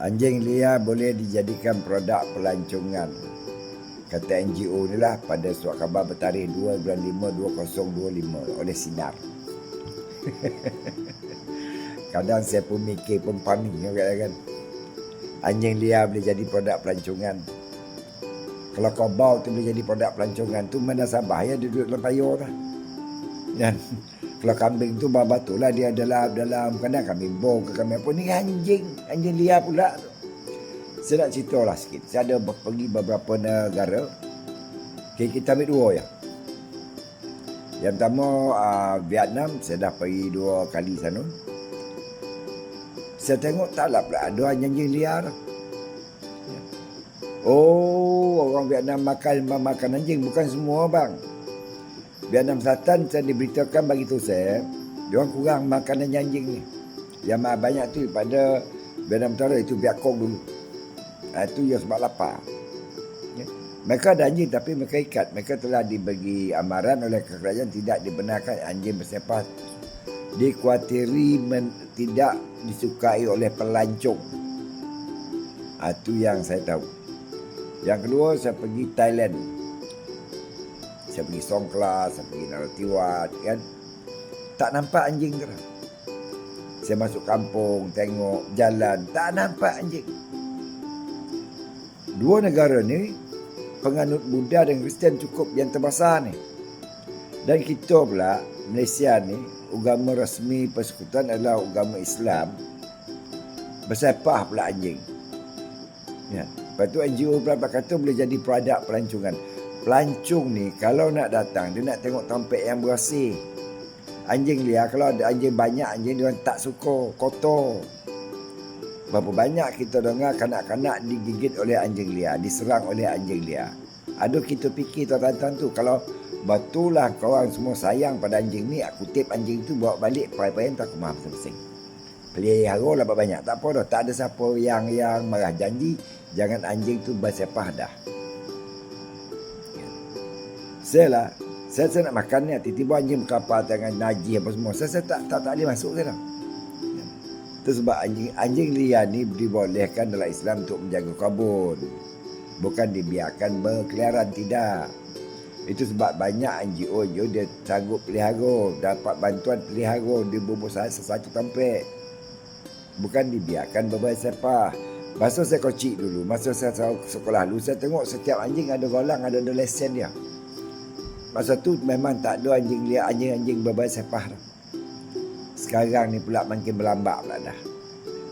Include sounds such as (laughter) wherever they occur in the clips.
Anjing liar boleh dijadikan produk pelancongan. Kata NGO ni lah pada surat khabar bertarikh 2 bulan 5 2025 oleh Sinar. (laughs) Kadang saya pun mikir pun panik kan. Anjing liar boleh jadi produk pelancongan. Kalau kau bau tu boleh jadi produk pelancongan tu mana sabah ya duduk dalam payur lah. Dan kalau kambing tu batu lah dia dalam dalam kadang kambing bong ke kambing apa ni anjing anjing liar pula. Saya nak cerita lah sikit. Saya ada pergi beberapa negara. Okay, kita ambil dua ya. Yang pertama uh, Vietnam, saya dah pergi dua kali sana. Saya tengok tak lah pula ada anjing liar. Oh, orang Vietnam makan makan anjing bukan semua bang. Vietnam Selatan saya diberitakan bagi tu saya, dia kurang makanan anjing ni. Yang banyak tu pada Vietnam Utara itu biakong dulu. Ha, itu yang sebab lapar. Ya. Mereka ada anjing tapi mereka ikat. Mereka telah dibagi amaran oleh kerajaan tidak dibenarkan anjing bersepah. Dikuatiri men, tidak disukai oleh pelancong. Ha, itu yang saya tahu. Yang kedua saya pergi Thailand. Saya pergi Songkla, saya pergi Naratiwat kan. Tak nampak anjing ke Saya masuk kampung, tengok jalan, tak nampak anjing. Dua negara ni penganut Buddha dan Kristian cukup yang terbesar ni. Dan kita pula Malaysia ni agama rasmi persekutuan adalah agama Islam. Bersepah pula anjing. Ya. Lepas tu NGO pula kata boleh jadi produk pelancongan. Pelancong ni kalau nak datang dia nak tengok tempat yang bersih. Anjing liar kalau ada anjing banyak anjing dia tak suka kotor. Berapa banyak kita dengar kanak-kanak digigit oleh anjing liar, diserang oleh anjing liar. Aduh kita fikir tuan-tuan tu kalau betul lah korang semua sayang pada anjing ni, aku tip anjing tu bawa balik pai-pai tak aku maaf masing-masing. Pelihara lah banyak. Tak apa dah. Tak ada siapa yang yang marah janji. Jangan anjing tu bersepah dah. Saya lah, saya, saya nak makan ni, tiba-tiba anjing berkapal dengan najis apa semua. Saya, saya tak, tak, tak boleh masuk sekarang. Itu sebab anjing anjing liar ni dibolehkan dalam Islam untuk menjaga kabun. Bukan dibiarkan berkeliaran, tidak. Itu sebab banyak NGO je dia sanggup pelihara, dapat bantuan pelihara di bubuk saya satu tempat. Bukan dibiarkan bersepah. Masa saya kecil dulu, masa saya sekolah dulu, saya tengok setiap anjing ada golang, ada, ada lesen dia. Masa tu memang tak ada anjing liar, anjing-anjing berbaik sepah. Sekarang ni pula makin berlambak pula dah.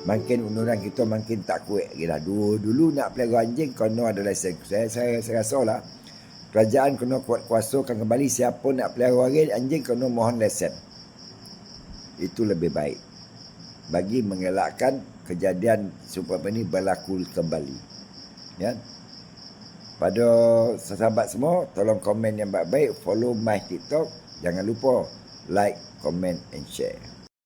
Makin undang kita makin tak kuat lagi. Dulu, dulu nak pelihara anjing, kena ada lesen. Saya, saya, saya rasa lah, kerajaan kena kuat kuasakan kembali siapa nak pelihara anjing, anjing kena mohon lesen. Itu lebih baik. Bagi mengelakkan kejadian supaya ini berlaku kembali. Ya. Pada sahabat semua, tolong komen yang baik-baik, follow my TikTok. Jangan lupa like, comment and share.